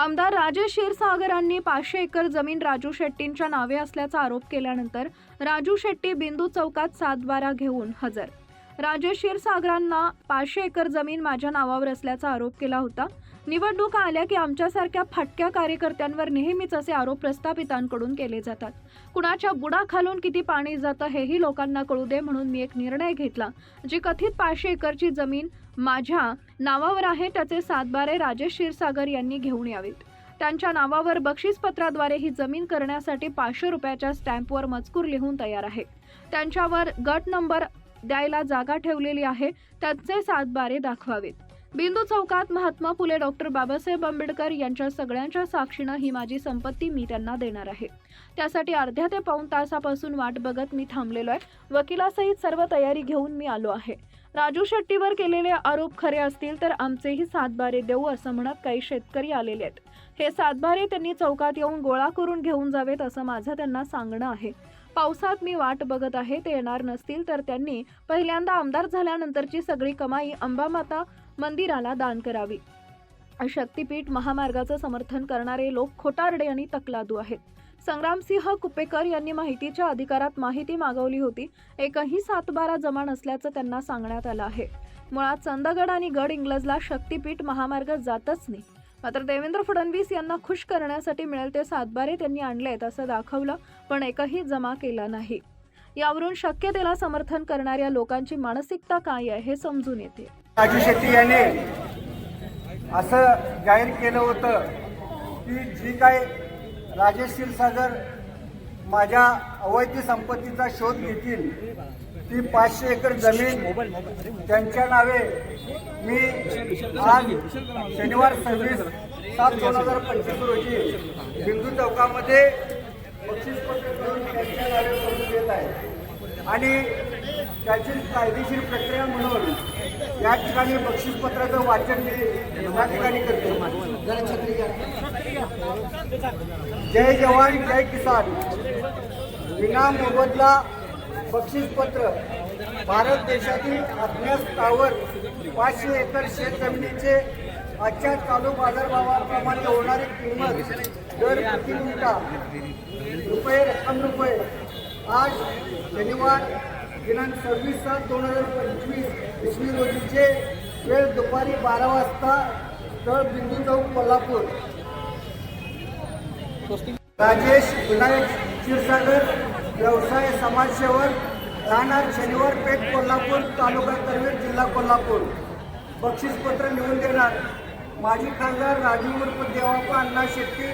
आमदार राजेश क्षीरसागरांनी पाचशे एकर जमीन राजू शेट्टींच्या नावे असल्याचा आरोप केल्यानंतर राजू शेट्टी बिंदू चौकात सातबारा घेऊन हजर. राजेश क्षीरसागरांना पाचशे एकर जमीन माझ्या नावावर असल्याचा आरोप केला होता. निवडणुका आल्या की आमच्यासारख्या फाटक्या कार्यकर्त्यांवर नेहमीच असे आरोप प्रस्थापितांकडून केले जातात. कुणाच्या बुडाखालून किती पाणी जातं हेही लोकांना कळू दे म्हणून मी एक निर्णय घेतला जी कथित पाचशे एकरची जमीन माझ्या नावावर आहे त्याचे सातबारे राजेश क्षीरसागर यांनी घेऊन यावेत. त्यांच्या नावावर बक्षीसपत्राद्वारे ही जमीन करण्यासाठी पाचशे रुपयाच्या स्टॅम्पवर मजकूर लिहून तयार आहे. त्यांच्यावर गट नंबर द्यायला जागा ठेवलेली आहे त्यांचे सातबारे दाखवावेत. बिंदू चौकात महात्मा फुले डॉक्टर बाबासाहेब आंबेडकर यांच्या सगळ्यांच्या साक्षीनं ही माझी संपत्ती मी त्यांना देणार आहे. त्यासाठी अर्ध्या ते पाऊण तासापासून वाट बघत मी थांबलेलो आहे. वकिलासहित सर्व तयारी घेऊन मी आलो आहे. राजू शेट्टीवर केलेले आरोप खरे असतील तर आमचेही सातबारे देऊ असं म्हणत काही शेतकरी आलेले आहेत. हे सातबारे त्यांनी चौकात येऊन गोळा करून घेऊन जावेत असं माझं त्यांना सांगणं आहे. पावसात मी वाट बघत आहे ते येणार नसतील तर त्यांनी पहिल्यांदा आमदार झाल्यानंतरची सगळी कमाई अंबामाता मंदिराला दान करावी. शक्तीपीठ महामार्गाचं समर्थन करणारे लोक खोटारडे आणि तकलादू आहेत. संग्रामसिंह कुपेकर यांनी माहितीच्या अधिकारात माहिती मागवली होती. एकही सातबारा जमा नसल्याचं त्यांना सांगण्यात आलं आहे. मुळात चंदगड आणि गड इंग्लजला शक्तीपीठ महामार्ग जातच नाही. मात्र देवेंद्र फडणवीस यांना खुश करण्यासाठी मिळेल ते सातबारे त्यांनी आणलेत असं दाखवलं पण एकही जमा केला नाही. यावरून शक्यतेला समर्थन करणाऱ्या लोकांची मानसिकता काय आहे हे समजून येते. राजू शेट्टी यांनी असं जाहीर केलं होतं की जी काय राजेश क्षीरसागर माझ्या अवैध संपत्तीचा शोध घेतील. ती पाचशे एकर जमीन त्यांच्या नावे मी आज शनिवार सव्वीस सात दोन हजार पंचवीस रोजी बिंदू चौकामध्ये करून त्यांच्या नावे करून देत आहे. आणि त्याची कायदेशीर प्रक्रिया म्हणून या ठिकाणी बक्षीसपत्राचं वाचन मी या ठिकाणी करतो. जय जवान जय किसान. विना मोबदला बक्षीसपत्र. भारत देशातील अज्ञातावर पाचशे एकर शेत जमिनीचे आजच्या चालू बाजारभावाप्रमाणे होणारी किंमत दर प्रति रुपये रक्कम रुपये. आज शनिवार दिनांक सव्वीस सात दोन हजार पंचवीस इसवी रोजीचे वेळ दुपारी बारा वाजता तळ बिंदू चौक कोल्हापूर. राजेश विनायक क्षीरसागर व्यवसाय समाजसेवक राहणार शनिवार पेठ कोल्हापूर तालुका करवीर जिल्हा कोल्हापूर. बक्षीसपत्र लिहून देणार माजी खासदार राजू उर्फ देवापा अण्णा शेट्टी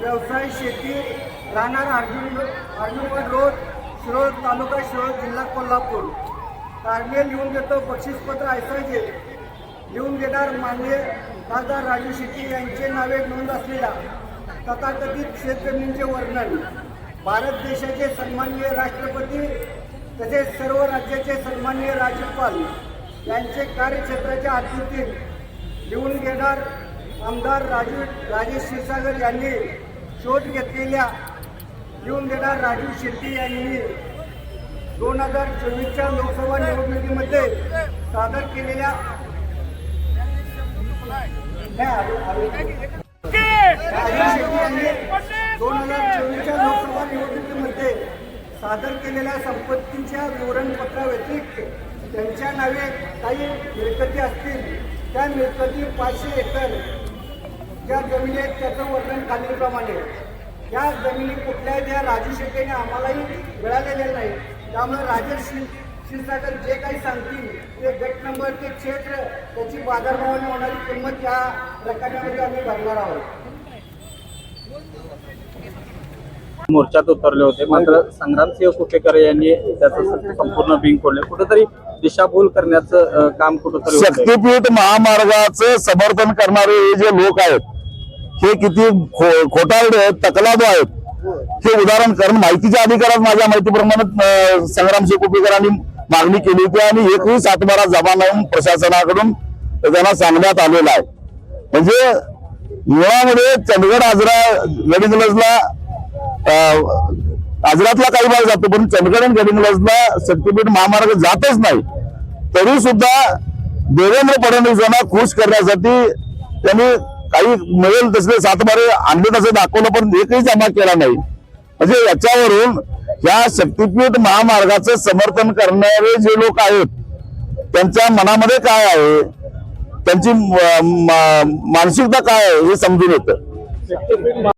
व्यवसाय शेती राहणार अर्जुन अर्जुनवाड रोड शिरोळ तालुका शिरोळ जिल्हा कोल्हापूर. कारणे लिहून घेतो बक्षीसपत्र ऐसायचे. लिहून घेणार मान्य खासदार राजू शेट्टी यांचे नावे नोंद असलेल्या तथाकथित शेतजमिनीचे वर्णन. भारत देशाचे सन्माननीय राष्ट्रपती तसेच सर्व राज्याचे सन्माननीय राज्यपाल यांचे कार्यक्षेत्राच्या आकृतीत लिहून घेणार आमदार राजू राजेश क्षीरसागर यांनी शोध घेतलेल्या येऊन देणार राजू शेट्टी यांनी. दोन हजार चोवीसच्या लोकसभा निवडणुकीमध्ये सादर केलेल्या दोन हजार चोवीसच्या लोकसभा निवडणुकीमध्ये सादर केलेल्या संपत्तीच्या विवरणपत्राव्यतिरिक्त त्यांच्या नावे काही मिळकती असतील. त्या मिळकती पाचशे एकर ज्या जमिनी आहेत त्याचं वर्णन खालीलप्रमाणे. या जमिनी कुठल्याही त्या राजू शेट्टीने आम्हालाही मिळालेल्या नाही. त्यामुळे राजेश क्षीर क्षीरसागर जे काही सांगतील ते गट नंबर ते क्षेत्र त्याची बाजारभावाने होणारी किंमत या रकमेमध्ये आम्ही भरणार आहोत. मोर्चात उतरले होते. मात्र संग्रामसिंह कुपेकर यांनी त्याचं संपूर्ण बिंग फोडले. कुठेतरी दिशाभूल करण्याचं काम कुठेतरी. शक्तीपीठ महामार्गाचं समर्थन करणारे हे जे लोक आहेत हे किती खो- खोटारडे आहेत तकलादू आहेत. हे उदाहरण कारण माहितीच्या अधिकारात माझ्या माहितीप्रमाणे संग्राम संग्रामसिंह कुपेकरांनी मागणी केली होती आणि एकही सातबारा जमा लावून प्रशासनाकडून त्यांना सांगण्यात आलेला आहे. म्हणजे मुळामध्ये चंदगड आजरा गडिंगलजला आजरातला काही भाग जातो पण चंदगड आणि गडिंगलजला शक्तीपीठ महामार्ग जातच नाही. तरी सुद्धा देवेंद्र फडणवीसांना खुश करण्यासाठी त्यांनी काही मिळेल तसले सातबारे आणले तसे दाखवलं पण एकही जमा केला नाही. म्हणजे याच्यावरून या शक्तीपीठ महामार्गाचं समर्थन करणारे जे लोक आहेत त्यांच्या मनामध्ये काय आहे? त्यांची मानसिकता काय आहे हे समजून येतं.